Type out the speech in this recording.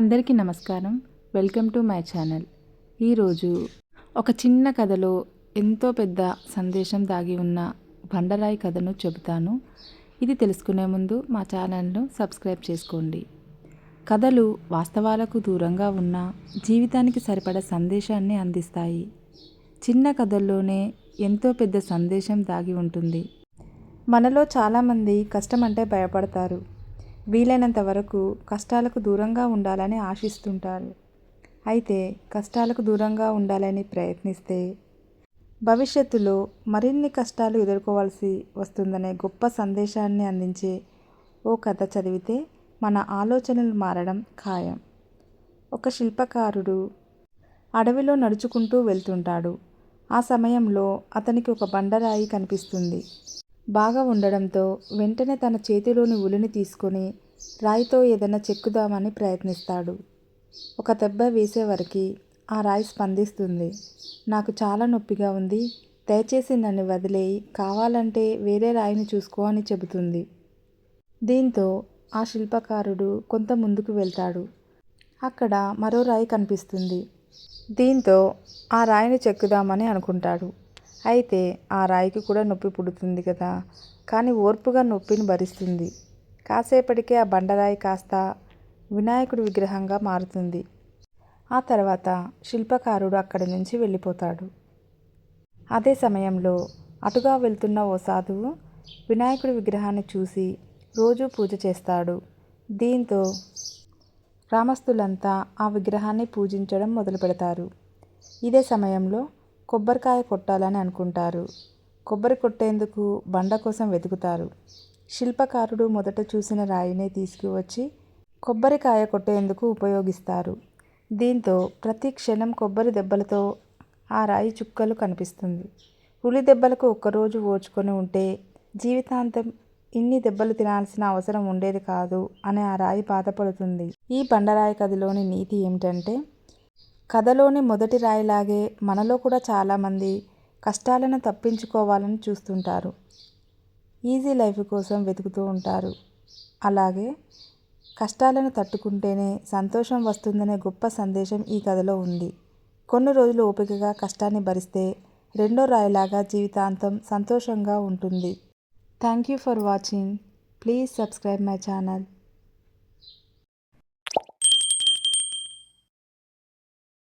అందరికీ నమస్కారం. Welcome to my channel. ఈరోజు ఒక చిన్న కథలో ఎంతో పెద్ద సందేశం దాగి ఉన్న బండరాయి కథను చెబుతాను. ఇది తెలుసుకునే ముందు మా ఛానల్ను సబ్స్క్రైబ్ చేసుకోండి. కథలు వాస్తవాలకు దూరంగా ఉన్న జీవితానికి సరిపడ సందేశాన్ని అందిస్తాయి. చిన్న కథల్లోనే ఎంతో పెద్ద సందేశం దాగి ఉంటుంది. మనలో చాలామంది కష్టం అంటే భయపడతారు. వీలైనంత వరకు కష్టాలకు దూరంగా ఉండాలని ఆశిస్తుంటారు. అయితే కష్టాలకు దూరంగా ఉండాలని ప్రయత్నిస్తే భవిష్యత్తులో మరిన్ని కష్టాలు ఎదుర్కోవాల్సి వస్తుందనే గొప్ప సందేశాన్ని అందించే ఓ కథ చదివితే మన ఆలోచనలు మారడం ఖాయం. ఒక శిల్పకారుడు అడవిలో నడుచుకుంటూ వెళ్తుంటాడు. ఆ సమయంలో అతనికి ఒక బండరాయి కనిపిస్తుంది. బాగా ఉండడంతో వెంటనే తన చేతిలోని ఉలిని తీసుకొని రాయితో ఏదైనా చెక్కుదామని ప్రయత్నిస్తాడు. ఒక దెబ్బ వేసేవరకు ఆ రాయి స్పందిస్తుంది. నాకు చాలా నొప్పిగా ఉంది. దయచేసి నన్ను వదిలేయి. కావాలంటే వేరే రాయిని చూసుకో అని చెబుతుంది. దీంతో ఆ శిల్పకారుడు కొంత ముందుకు వెళ్తాడు. అక్కడ మరో రాయి కనిపిస్తుంది. దీంతో ఆ రాయిని చెక్కుదామని అనుకుంటాడు. అయితే ఆ రాయికి కూడా నొప్పి పుడుతుంది కదా. కానీ ఓర్పుగా నొప్పిని భరిస్తుంది. కాసేపటికే ఆ బండరాయి కాస్త వినాయకుడి విగ్రహంగా మారుతుంది. ఆ తర్వాత శిల్పకారుడు అక్కడి నుంచి వెళ్ళిపోతాడు. అదే సమయంలో అటుగా వెళ్తున్న ఓ సాధువు వినాయకుడి విగ్రహాన్ని చూసి రోజు పూజ చేస్తాడు. దీంతో గ్రామస్తులంతా ఆ విగ్రహాన్ని పూజించడం మొదలు పెడతారు ఇదే సమయంలో కొబ్బరికాయ కొట్టాలని అనుకుంటారు. కొబ్బరి కొట్టేందుకు బండ కోసం వెతుకుతారు. శిల్పకారుడు మొదట చూసిన రాయినే తీసుకువచ్చి కొబ్బరికాయ కొట్టేందుకు ఉపయోగిస్తారు. దీంతో ప్రతి క్షణం కొబ్బరి దెబ్బలతో ఆ రాయి చుక్కలు కనిపిస్తుంది. ఉలి దెబ్బలకు ఒక్కరోజు ఓచుకొని ఉంటే జీవితాంతం ఇన్ని దెబ్బలు తినాల్సిన అవసరం ఉండేది కాదు అని ఆ రాయి బాధపడుతుంది. ఈ బండరాయి కథలోని నీతి ఏమిటంటే కథలోని మొదటి రాయిలాగే మనలో కూడా చాలామంది కష్టాలను తప్పించుకోవాలని చూస్తుంటారు. ఈజీ లైఫ్ కోసం వెతుకుతూ ఉంటారు. అలాగే కష్టాలను తట్టుకుంటేనే సంతోషం వస్తుందనే గొప్ప సందేశం ఈ కథలో ఉంది. కొన్ని రోజులు ఓపికగా కష్టాన్ని భరిస్తే రెండో రాయిలాగా జీవితాంతం సంతోషంగా ఉంటుంది. Thank you for watching please subscribe my channel